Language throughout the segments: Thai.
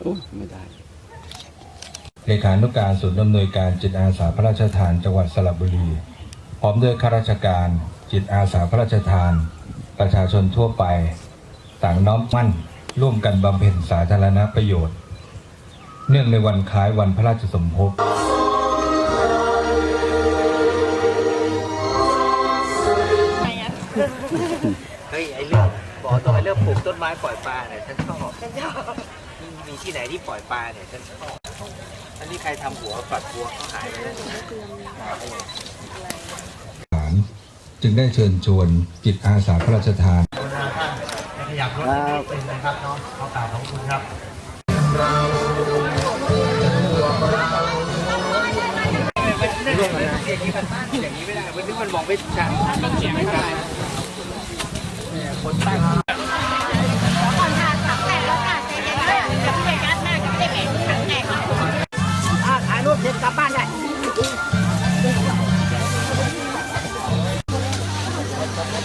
โอ้ไม่ได้เลขานุการศูนย์อำนวยการจิตอาสาพระราชทานจังหวัดสระบุรี พร้อมด้วยข้าราชการ จิตอาสาพระราชทาน ประชาชนทั่วไป ต่างน้อมมั่น ร่วมกันบำเพ็ญสาธารณประโยชน์ เนื่องในวันคล้ายวันพระราชสมภพเฮ้ยไอ้เรื่องบอกตรงไอ้เรื่องปลูกต้นไม้ปล่อยปลาเนี่ยฉันชอบ มีที่ไหนที่ปล่อยปลาเนี่ยฉันชอบอันนี้ใครทำหัวฝัดหัวเขาหายไปแล้วฐานจึงได้เชิญชวนจิตอาสาพระราชทานขยับรถนิดนึงนะครับเนาะขอกราบขอบคุณครับเรื่องอะไรอย่างนี้มันอย่างนี้ไม่ได้วันนี้มันมองไม่ชัดมันเสียงไม่ได้คนตั้ง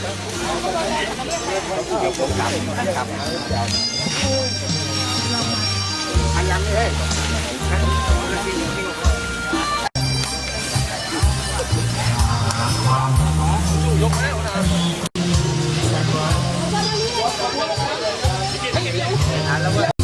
ต้นไม้ตรงนี้